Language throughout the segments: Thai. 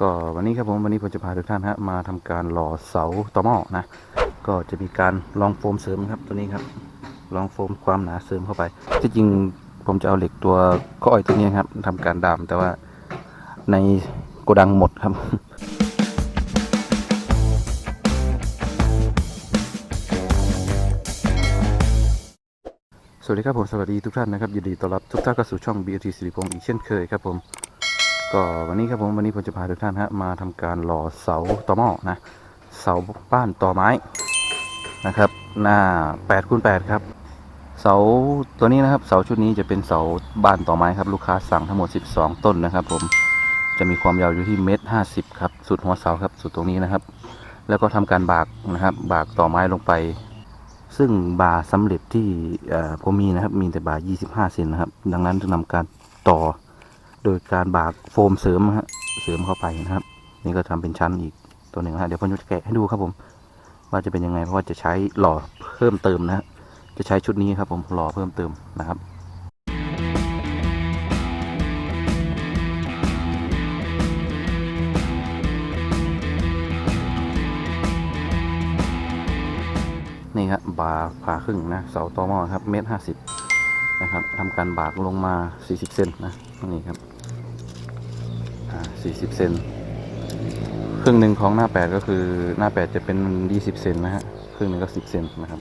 ก็วันนี้ครับผมวันนี้ผมจะพาทุกท่านฮะมาทำการหล่อเสาตอหม้อนะ ก็จะมีการลองโฟมเสริมครับตัวนี้ครับ ลองโฟมความหนาเสริมเข้าไป ที่จริงผมจะเอาเหล็กตัวข้ออ้อยตัวนี้ครับทำการดามแต่ว่าในโกดังหมดครับสวัสดีครับผมสวัสดีทุกท่านนะครับยินดีต้อนรับทุกท่านเข้าสู่ช่อง BT สิริพงศ์อีกเช่นเคยครับผม ก็วันนี้ครับผมวันนี้ผมจะพาทุกท่านฮะมาทำการหล่อเสาตอหม้อนะเสาบ้านต่อไม้นะครับ หน้า8คูณ8ครับเสาตัวนี้นะครับ เสาชุดนี้จะเป็นเสาบ้านต่อไม้ครับ ลูกค้าสั่งทั้งหมด 12 ต้นนะครับ ผมจะมีความยาวอยู่ที่เมตรห้าสิบครับสุดหัวเสาครับสุดตรงนี้นะครับ แล้วก็ทำการบากนะครับ บากต่อไม้ลงไป ซึ่งบาร์สำเร็จที่เอ่อผมมีนะครับ มีแต่บา25เซนนะครับ ดังนั้นจะนำการต่อ โดยการบากโฟมเสริมฮะเสริมเข้าไปนะครับ นี่ก็ทำเป็นชั้นอีกตัวหนึ่งฮะเดี๋ยวผมจะแกะให้ดูครับผม ว่าจะเป็นยังไงเพราะว่าจะใช้หล่อเพิ่มเติมนะจะใช้ชุดนี้ครับผมหล่อเพิ่มเติมนะครับนี่ครับบาผ่าครึ่งนะเสาตอหม้อครับเมตรห้าสิบนะครับทำการบากลงมา 40 เซนนะนี่ครับ 40 เซนครึ่งหนึ่งของหน้า 8 ก็คือหน้า 8 จะเป็น 20 เซนนะฮะครึ่งหนึ่งก็ 10 เซนนะครับ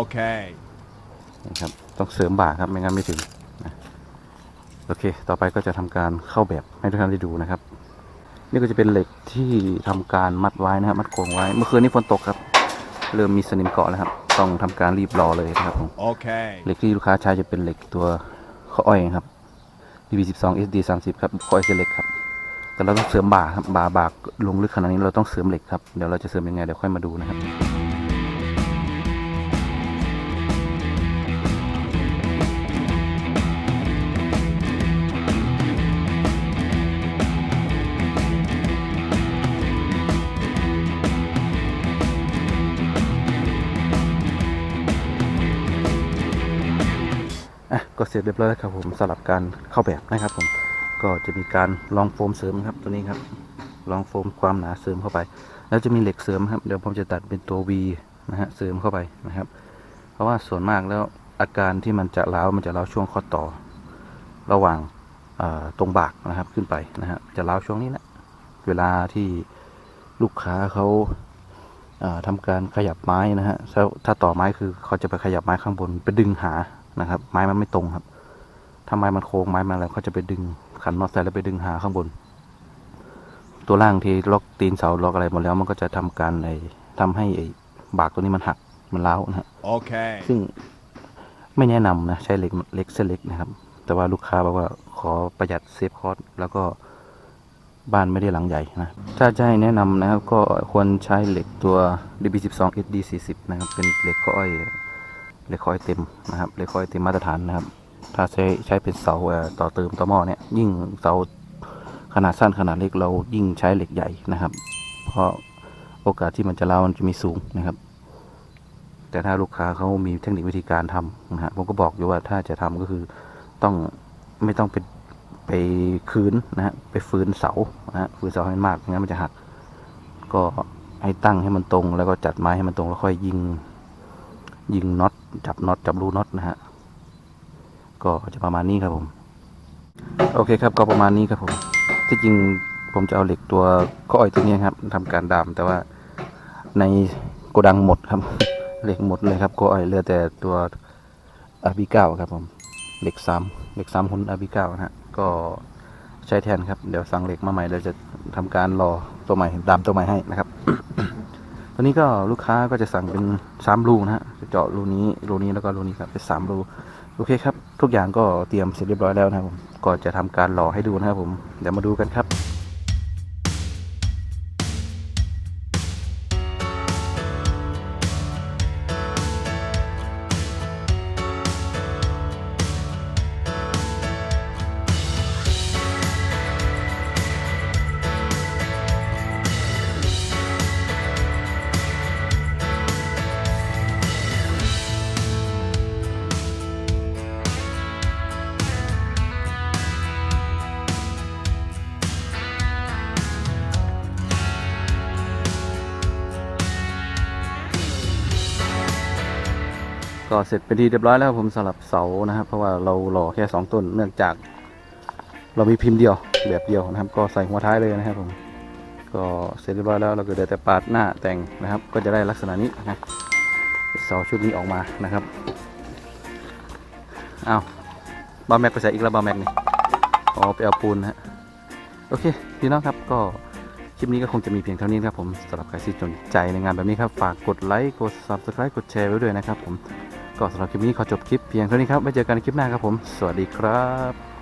Okay. นะครับต้องเสริมบากครับไม่งั้นไม่ถึงนะโอเค ต่อไปก็จะทำการเข้าแบบให้ทุกท่านได้ดูนะครับ นี่ก็จะเป็นเหล็กที่ทำการมัดไว้นะครับ มัดโครงไว้ เมื่อคืนนี้ฝนตกครับ เริ่มมีสนิมเกาะแล้วครับ ต้องทำการรีบรอเลยนะครับผม Okay. เหล็กที่ลูกค้าใช้จะเป็นเหล็กตัวข้ออ้อยครับ DB12 SD 30 ครับข้ออ้อยเส้นเล็กครับ แต่เราต้องเสริมบ่าครับบ่าบากลงลึกขนาดนี้เราต้องเสริมเหล็กครับเดี๋ยวเราจะเสริมยังไงเดี๋ยวค่อยมาดูนะครับอะก็เสร็จเรียบร้อยแล้วครับผมสำหรับการเข้าแบบนะครับผม ก็จะมีการลองโฟมเสริมครับตัวนี้ครับลองโฟมความหนาเสริมเข้าไป แล้วจะมีเหล็กเสริมครับเดี๋ยวผมจะตัดเป็นตัว V นะฮะเสริมเข้าไปนะครับ เพราะว่าส่วนมากแล้วอาการที่มันจะร้ามันจะร้าช่วงข้อต่อ ระหว่างตรงบากนะครับขึ้นไปนะฮะจะร้าช่วงนี้แหละเวลาที่ลูกค้าเขาเอ่อทำการขยับไม้นะฮะถ้าถ้าต่อไม้คือเขาจะไปขยับไม้ข้างบนไปดึงหานะครับ ไม้มันไม่ตรงครับถ้าไม้มันโค้งไม้มันอะไรเขาจะไปดึง ขันน็อตใส่แล้วไปดึงหาข้างบน ตัวล่างที่ล็อกตีนเสาล็อกอะไรหมดแล้ว มันก็จะทำการไอ้ทำให้ไอ้บากตัวนี้มันหักมันร้าวนะฮะ Okay. ซึ่งไม่แนะนำนะใช้เหล็กเล็กเส้นเล็กนะครับ แต่ว่าลูกค้าบอกว่าขอประหยัดเซฟคอสแล้วก็บ้านไม่ได้หลังใหญ่นะ ถ้าจะให้แนะนำนะครับ ก็ควรใช้เหล็กตัว DB12 SD40 นะครับ เป็นเหล็กข้ออ้อยเหล็กคอยเต็มนะครับเหล็กคอยเต็มมาตรฐานนะครับ ถ้าใช้ใช้เป็นเสาต่อเติมต่อหม้อเนี่ยยิ่งเสาขนาดสั้นขนาดเล็กเรายิ่งใช้เหล็กใหญ่นะครับ เพราะโอกาสที่มันจะร้ามันจะมีสูงนะครับ แต่ถ้าลูกค้าเขามีเทคนิควิธีการทำนะฮะผมก็บอกอยู่ว่าถ้าจะทำก็คือต้องไม่ต้องไปไปคืนนะฮะไปฝืนเสานะฮะฝืนเสาให้มากงั้นมันจะหัก ก็ให้ตั้งให้มันตรง แล้วก็จัดไม้ให้มันตรงแล้วค่อยยิง ยิงน็อตจับน็อตจับรูน็อตนะฮะ ก็จะประมาณนี้ครับผม โอเคครับก็ประมาณนี้ครับผม ที่จริงผมจะเอาเหล็กตัวข้ออ้อยตัวนี้ครับทำการดามแต่ว่าในโกดังหมดครับ เหล็กหมดเลยครับข้ออ้อยเหลือแต่ตัวอาบีเก้าครับผมเหล็กสามเหล็กสามหุ่นอาบีเก้านะฮะก็ใช้แทนครับเดี๋ยวสั่งเหล็กมาใหม่เราจะทำการรอตัวใหม่ดามตัวใหม่ให้นะครับตัวนี้ก็ลูกค้าก็จะสั่งเป็นสามรูนะฮะจะเจาะรูนี้รูนี้แล้วก็รูนี้ครับเป็นสามรู โอเคครับ ทุกอย่างก็เตรียมเสร็จเรียบร้อยแล้วนะครับผมก็จะทำการหล่อให้ดูนะครับผมเดี๋ยวมาดูกันครับ ก็เสร็จเป็นที่เรียบร้อยแล้วผมสำหรับเสานะครับ เพราะว่าเราหล่อแค่สองต้นเนื่องจาก เรามีพิมพ์เดียวแบบเดียวนะครับ ก็ใส่หัวท้ายเลยนะครับผมก็เสร็จเรียบร้อยแล้วเราก็เดี๋ยวแต่ปาดหน้าแต่งนะครับ ก็จะได้ลักษณะนี้นะเสาชุดนี้ออกมานะครับเอาบาแม็กไปใส่อีกแล้วบาแม็กนี่อ๋อไปเอาปูนนะฮะโอเคพี่น้องครับก็คลิปนี้ก็คงจะมีเพียงเท่านี้ครับผมสำหรับใครที่สนใจในงานแบบนี้ครับ ฝากกดไลค์กด subscribe กดแชร์ไว้ด้วยนะครับผม ก็สำหรับคลิปนี้ขอจบคลิปเพียงเท่านี้ครับไว้เจอกันในคลิปหน้าครับผม สวัสดีครับ